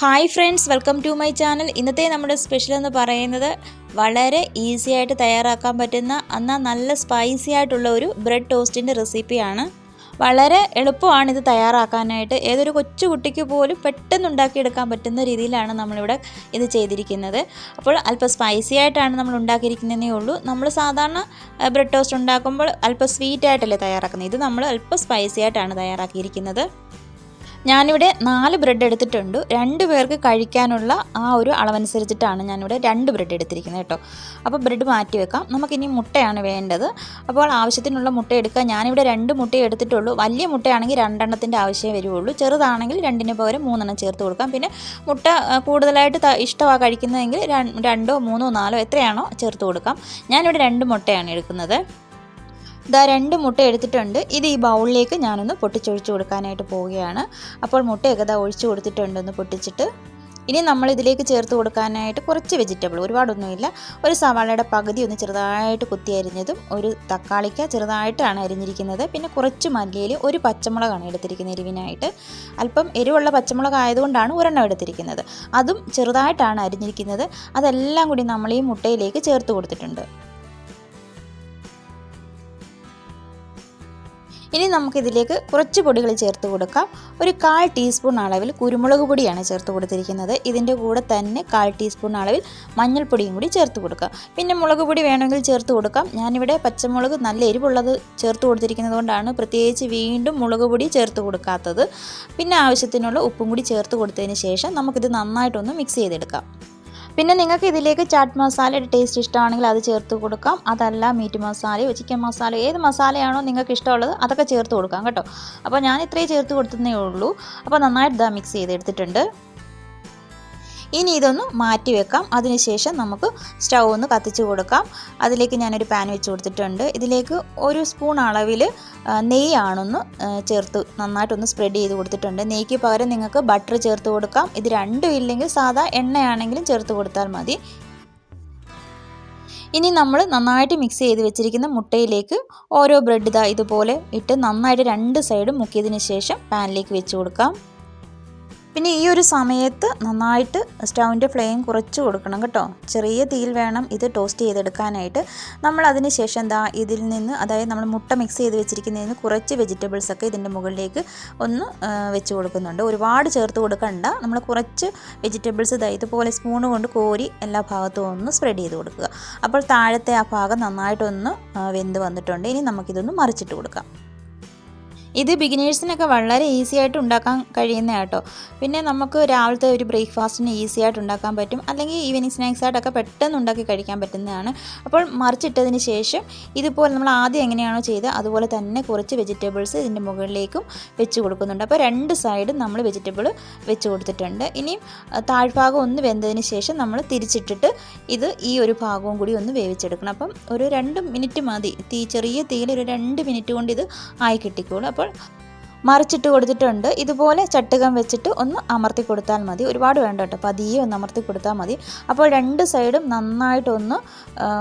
Hi friends welcome to my channel ഇന്നത്തെ നമ്മുടെ special എന്ന് പറയുന്നത് വളരെ ഈസി ആയിട്ട് തയ്യാറാക്കാൻ പറ്റുന്ന എന്നാൽ നല്ല സ്പൈസി ആയിട്ടുള്ള ഒരു ബ്രെഡ് ടോസ്റ്റിന്റെ റെസിപ്പിയാണ് വളരെ എളുപ്പമാണ് ഇത് തയ്യാറാക്കാനായിട്ട്. ഏതൊരു കൊച്ചു കുട്ടിക്ക് പോലും പെട്ടെന്ന് ഉണ്ടാക്കിയെടുക്കാൻ പറ്റുന്ന രീതിയിലാണ് നമ്മളിവിടെ ഇത് ചെയ്തിരിക്കുന്നത്. അപ്പോൾ അല്പം സ്പൈസി ആയിട്ടാണ് നമ്മൾ ഉണ്ടാക്കിയിരിക്കുന്നതേ ഉള്ളൂ. നമ്മൾ സാധാരണ ബ്രെഡ് ടോസ്റ്റ് ഉണ്ടാക്കുമ്പോൾ അല്പം സ്വീറ്റ് ആയിട്ടല്ലേ തയ്യാറാക്കുന്നത്. ഇത് നമ്മൾ അല്പം സ്പൈസി ആയിട്ടാണ് തയ്യാറാക്കിയിരിക്കുന്നത്. ഞാനിവിടെ നാല് ബ്രെഡ് എടുത്തിട്ടുണ്ട്. രണ്ട് പേർക്ക് കഴിക്കാനുള്ള ആ ഒരു അളവനുസരിച്ചിട്ടാണ് ഞാനിവിടെ രണ്ട് ബ്രെഡ് എടുത്തിരിക്കുന്നത് കേട്ടോ. അപ്പോൾ ബ്രെഡ് മാറ്റി വെക്കാം. നമുക്കിനി മുട്ടയാണ് വേണ്ടത്. അപ്പോൾ ആവശ്യത്തിനുള്ള മുട്ട എടുക്കുക. ഞാനിവിടെ രണ്ട് മുട്ട എടുത്തിട്ടുള്ളൂ. വലിയ മുട്ടയാണെങ്കിൽ രണ്ടെണ്ണത്തിന്റെ ആവശ്യമേ വരുള്ളൂ ചെറുതാണെങ്കിൽ രണ്ടിന് പകരം മൂന്നെണ്ണം ചേർത്ത് കൊടുക്കാം. പിന്നെ മുട്ട കൂടുതലായിട്ട് ഇഷ്ടമാണ് കഴിക്കുന്നതെങ്കിൽ രണ്ടോ മൂന്നോ നാലോ എത്രയാണോ ചേർത്ത് കൊടുക്കാം. ഞാനിവിടെ രണ്ട് മുട്ടയാണ് എടുക്കുന്നത്. ഇതാ രണ്ട് മുട്ട എടുത്തിട്ടുണ്ട്. ഇത് ഈ ബൗളിലേക്ക് ഞാനൊന്ന് പൊട്ടിച്ചൊഴിച്ച് കൊടുക്കാനായിട്ട് പോവുകയാണ്. അപ്പോൾ മുട്ടയൊക്കെ ഇതാ ഒഴിച്ച് കൊടുത്തിട്ടുണ്ട് ഒന്ന് പൊട്ടിച്ചിട്ട്. ഇനി നമ്മൾ ഇതിലേക്ക് ചേർത്ത് കൊടുക്കാനായിട്ട് കുറച്ച് വെജിറ്റബിൾ ഒരുപാടൊന്നുമില്ല ഒരു സവാളയുടെ പകുതി ഒന്ന് ചെറുതായിട്ട് കുത്തി അരിഞ്ഞതും ഒരു തക്കാളിക്ക ചെറുതായിട്ടാണ് അരിഞ്ഞിരിക്കുന്നത്. പിന്നെ കുറച്ച് മല്ലിയിൽ ഒരു പച്ചമുളകാണ് എടുത്തിരിക്കുന്നത് എരിവിനായിട്ട്. അല്പം എരിവുള്ള പച്ചമുളക് ആയതുകൊണ്ടാണ് ഒരെണ്ണം എടുത്തിരിക്കുന്നത്. അതും ചെറുതായിട്ടാണ് അരിഞ്ഞിരിക്കുന്നത്. അതെല്ലാം കൂടി നമ്മൾ ഈ മുട്ടയിലേക്ക് ചേർത്ത് കൊടുത്തിട്ടുണ്ട്. ഇനി നമുക്കിതിലേക്ക് കുറച്ച് പൊടികൾ ചേർത്ത് കൊടുക്കാം. ഒരു കാൽ ടീസ്പൂൺ അളവിൽ കുരുമുളക് പൊടിയാണ് ചേർത്ത് കൊടുത്തിരിക്കുന്നത്. ഇതിന്റെ കൂടെ തന്നെ കാൽ ടീസ്പൂൺ അളവിൽ മഞ്ഞൾപ്പൊടിയും കൂടി ചേർത്ത് കൊടുക്കാം. പിന്നെ മുളക് പൊടി വേണമെങ്കിൽ ചേർത്ത് കൊടുക്കാം. ഞാനിവിടെ പച്ചമുളക് നല്ല എരിവുള്ളത് ചേർത്ത് കൊടുത്തിരിക്കുന്നത് കൊണ്ടാണ് പ്രത്യേകിച്ച് വീണ്ടും മുളക് പൊടി ചേർത്ത് കൊടുക്കാത്തത്. പിന്നെ ആവശ്യത്തിനുള്ള ഉപ്പും കൂടി ചേർത്ത് കൊടുത്തതിന് ശേഷം നമുക്കിത് നന്നായിട്ടൊന്ന് മിക്സ് ചെയ്തെടുക്കാം. പിന്നെ നിങ്ങൾക്ക് ഇതിലേക്ക് ചാറ്റ് മസാലയുടെ ടേസ്റ്റ് ഇഷ്ടമാണെങ്കിൽ അത് ചേർത്ത് കൊടുക്കാം. അതല്ല മീറ്റ് മസാലയോ ചിക്കൻ മസാലയോ ഏത് മസാലയാണോ നിങ്ങൾക്ക് ഇഷ്ടമുള്ളത് അതൊക്കെ ചേർത്ത് കൊടുക്കാം കേട്ടോ. അപ്പോൾ ഞാൻ ഇത്രയും ചേർത്ത് കൊടുത്തതേ ഉള്ളൂ. അപ്പോൾ നന്നായിട്ട് ഇതാ മിക്സ് ചെയ്തെടുത്തിട്ടുണ്ട്. ഇനി ഇതൊന്ന് മാറ്റി വെക്കാം. അതിനുശേഷം നമുക്ക് സ്റ്റൗ ഒന്ന് കത്തിച്ച് കൊടുക്കാം. അതിലേക്ക് ഞാനൊരു പാൻ വെച്ച് കൊടുത്തിട്ടുണ്ട്. ഇതിലേക്ക് ഒരു സ്പൂൺ അളവിൽ നെയ്യാണൊന്ന് ചേർത്ത് നന്നായിട്ടൊന്ന് സ്പ്രെഡ് ചെയ്ത് കൊടുത്തിട്ടുണ്ട്. നെയ്ക്ക് പകരം നിങ്ങൾക്ക് ബട്ടർ ചേർത്ത് കൊടുക്കാം. ഇത് രണ്ടും ഇല്ലെങ്കിൽ സാധാ എണ്ണയാണെങ്കിലും ചേർത്ത് കൊടുത്താൽ മതി. ഇനി നമ്മൾ നന്നായിട്ട് മിക്സ് ചെയ്ത് വെച്ചിരിക്കുന്ന മുട്ടയിലേക്ക് ഓരോ ബ്രെഡ് ഇതാ ഇതുപോലെ ഇട്ട് നന്നായിട്ട് രണ്ട് സൈഡും മുക്കിയതിന് ശേഷം പാനിലേക്ക് വെച്ച് കൊടുക്കാം. പിന്നെ ഈ ഒരു സമയത്ത് നന്നായിട്ട് സ്റ്റൗവിന്റെ ഫ്ലെയിം കുറച്ച് കൊടുക്കണം കേട്ടോ. ചെറിയ തീയിൽ വേണം ഇത് ടോസ്റ്റ് ചെയ്തെടുക്കാനായിട്ട്. നമ്മൾ അതിന് ശേഷം എന്താ ഇതിൽ നിന്ന് അതായത് നമ്മൾ മുട്ട മിക്സ് ചെയ്ത് വെച്ചിരിക്കുന്നതിൽ നിന്ന് കുറച്ച് വെജിറ്റബിൾസ് ഒക്കെ ഇതിന്റെ മുകളിലേക്ക് ഒന്ന് വെച്ച് കൊടുക്കുന്നുണ്ട്. ഒരുപാട് ചേർത്ത് കൊടുക്കണ്ട. നമ്മൾ കുറച്ച് വെജിറ്റബിൾസ് ഇതാ ഇതുപോലെ സ്പൂൺ കൊണ്ട് കോരി എല്ലാ ഭാഗത്തും ഒന്ന് സ്പ്രെഡ് ചെയ്ത് കൊടുക്കുക. അപ്പോൾ താഴത്തെ ആ ഭാഗം നന്നായിട്ടൊന്ന് വെന്ത് വന്നിട്ടുണ്ട്. ഇനി നമുക്കിതൊന്ന് മറിച്ചിട്ട് കൊടുക്കാം. ഇത് ബിഗിനേഴ്സിനൊക്കെ വളരെ ഈസി ആയിട്ട് ഉണ്ടാക്കാൻ കഴിയുന്ന കേട്ടോ പിന്നെ നമുക്ക് രാവിലത്തെ ഒരു ബ്രേക്ക്ഫാസ്റ്റിന് ഈസി ആയിട്ട് ഉണ്ടാക്കാൻ പറ്റും. അല്ലെങ്കിൽ ഈവനിങ് സ്നാക്സ് ആയിട്ടൊക്കെ പെട്ടെന്ന് ഉണ്ടാക്കി കഴിക്കാൻ പറ്റുന്നതാണ്. അപ്പോൾ മറിച്ചിട്ടതിന് ശേഷം ഇതുപോലെ നമ്മൾ ആദ്യം എങ്ങനെയാണോ ചെയ്തത് അതുപോലെ തന്നെ കുറച്ച് വെജിറ്റബിൾസ് ഇതിന്റെ മുകളിലേക്കും വെച്ച് കൊടുക്കുന്നുണ്ട്. അപ്പോൾ രണ്ട് സൈഡും നമ്മൾ വെജിറ്റബിൾ വെച്ച് കൊടുത്തിട്ടുണ്ട്. ഇനിയും താഴ്ഭാഗം ഒന്ന് വെന്തതിന് ശേഷം നമ്മൾ തിരിച്ചിട്ടിട്ട് ഇത് ഈ ഒരു ഭാഗവും കൂടി ഒന്ന് വേവിച്ചെടുക്കണം. അപ്പം ഒരു രണ്ട് മിനിറ്റ് മതി. തീ ചെറിയ തീയിൽ ഒരു രണ്ട് മിനിറ്റ് കൊണ്ട് ഇത് ആയി കിട്ടിക്കോളും. അപ്പോൾ works. മറിച്ചിട്ട് കൊടുത്തിട്ടുണ്ട്. ഇതുപോലെ ചട്ടുകം വെച്ചിട്ട് ഒന്ന് അമർത്തി കൊടുത്താൽ മതി. ഒരുപാട് വേണ്ട കേട്ടോ. പതിയെ ഒന്ന് അമർത്തി കൊടുത്താൽ മതി. അപ്പോൾ രണ്ട് സൈഡും നന്നായിട്ടൊന്ന്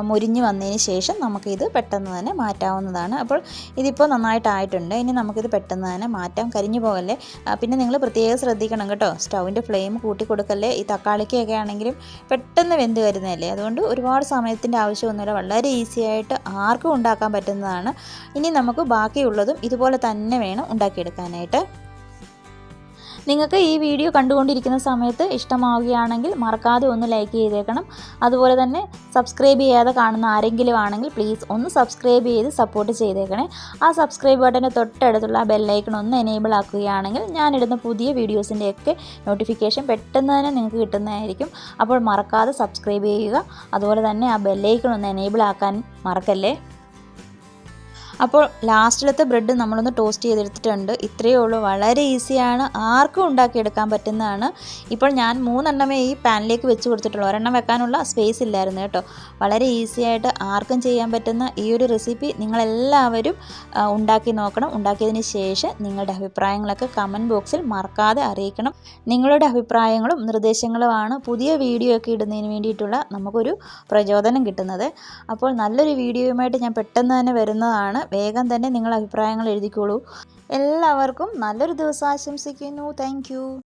മുരിഞ്ഞ് വന്നതിന് ശേഷം നമുക്കിത് പെട്ടെന്ന് തന്നെ മാറ്റാവുന്നതാണ്. അപ്പോൾ ഇതിപ്പോൾ നന്നായിട്ടായിട്ടുണ്ട്. ഇനി നമുക്കിത് പെട്ടെന്ന് തന്നെ മാറ്റാം. കരിഞ്ഞു പോകല്ലേ? പിന്നെ നിങ്ങൾ പ്രത്യേകം ശ്രദ്ധിക്കണം കേട്ടോ. സ്റ്റൗവിന്റെ ഫ്ലെയിം കൂട്ടി കൊടുക്കല്ലേ? ഈ തക്കാളിക്കൊക്കെ ആണെങ്കിലും പെട്ടെന്ന് വെന്ത് വരുന്നതല്ലേ? അതുകൊണ്ട് ഒരുപാട് സമയത്തിന്റെ ആവശ്യമൊന്നുമില്ല. വളരെ ഈസി ആയിട്ട് ആർക്കും ഉണ്ടാക്കാൻ പറ്റുന്നതാണ്. ഇനി നമുക്ക് ബാക്കിയുള്ളതും ഇതുപോലെ തന്നെ വേണം ഉണ്ടാക്കിയെടുക്കാൻ. എടുക്കാനായിട്ട്. നിങ്ങൾക്ക് ഈ വീഡിയോ കണ്ടുകൊണ്ടിരിക്കുന്ന സമയത്ത് ഇഷ്ടമാവുകയാണെങ്കിൽ മറക്കാതെ ഒന്ന് ലൈക്ക് ചെയ്തേക്കണം. അതുപോലെ തന്നെ സബ്സ്ക്രൈബ് ചെയ്യാതെ കാണുന്ന ആരെങ്കിലും ആണെങ്കിൽ പ്ലീസ് ഒന്ന് സബ്സ്ക്രൈബ് ചെയ്ത് സപ്പോർട്ട് ചെയ്തേക്കണേ. ആ സബ്സ്ക്രൈബ് ബട്ടന്റെ തൊട്ടടുത്തുള്ള ആ ബെല്ലൈക്കൺ ഒന്ന് എനേബിൾ ആക്കുകയാണെങ്കിൽ ഞാനിടുന്ന പുതിയ വീഡിയോസിന്റെയൊക്കെ നോട്ടിഫിക്കേഷൻ പെട്ടെന്ന് തന്നെ നിങ്ങൾക്ക് കിട്ടുന്നതായിരിക്കും. അപ്പോൾ മറക്കാതെ സബ്സ്ക്രൈബ് ചെയ്യുക. അതുപോലെ തന്നെ ആ ബെല്ലൈക്കൺ ഒന്ന് എനേബിൾ ആക്കാൻ മറക്കല്ലേ? അപ്പോൾ ലാസ്റ്റിലത്തെ ബ്രെഡ് നമ്മളൊന്ന് ടോസ്റ്റ് ചെയ്തെടുത്തിട്ടുണ്ട്. ഇത്രയേ ഉള്ളൂ. വളരെ ഈസിയാണ്. ആർക്കും ഉണ്ടാക്കിയെടുക്കാൻ പറ്റുന്നതാണ്. ഇപ്പോൾ ഞാൻ മൂന്നെണ്ണമേ ഈ പാനിലേക്ക് വെച്ച് കൊടുത്തിട്ടുള്ളൂ. ഒരെണ്ണം വെക്കാനുള്ള സ്പേസ് ഇല്ലായിരുന്നു കേട്ടോ. വളരെ ഈസിയായിട്ട് ആർക്കും ചെയ്യാൻ പറ്റുന്ന ഈ ഒരു റെസിപ്പി നിങ്ങളെല്ലാവരും ഉണ്ടാക്കി നോക്കണം. ഉണ്ടാക്കിയതിന് ശേഷം നിങ്ങളുടെ അഭിപ്രായങ്ങളൊക്കെ കമന്റ് ബോക്സിൽ മറക്കാതെ അറിയിക്കണം. നിങ്ങളുടെ അഭിപ്രായങ്ങളും നിർദ്ദേശങ്ങളുമാണ് പുതിയ വീഡിയോ ഒക്കെ ഇടുന്നതിന് വേണ്ടിയിട്ടുള്ള നമുക്കൊരു പ്രചോദനം കിട്ടുന്നത്. അപ്പോൾ നല്ലൊരു വീഡിയോയുമായിട്ട് ഞാൻ പെട്ടെന്ന് തന്നെ വരുന്നതാണ്. വേഗം തന്നെ നിങ്ങൾ അഭിപ്രായങ്ങൾ എഴുതിക്കോളൂ. എല്ലാവർക്കും നല്ലൊരു ദിവസം ആശംസിക്കുന്നു. താങ്ക്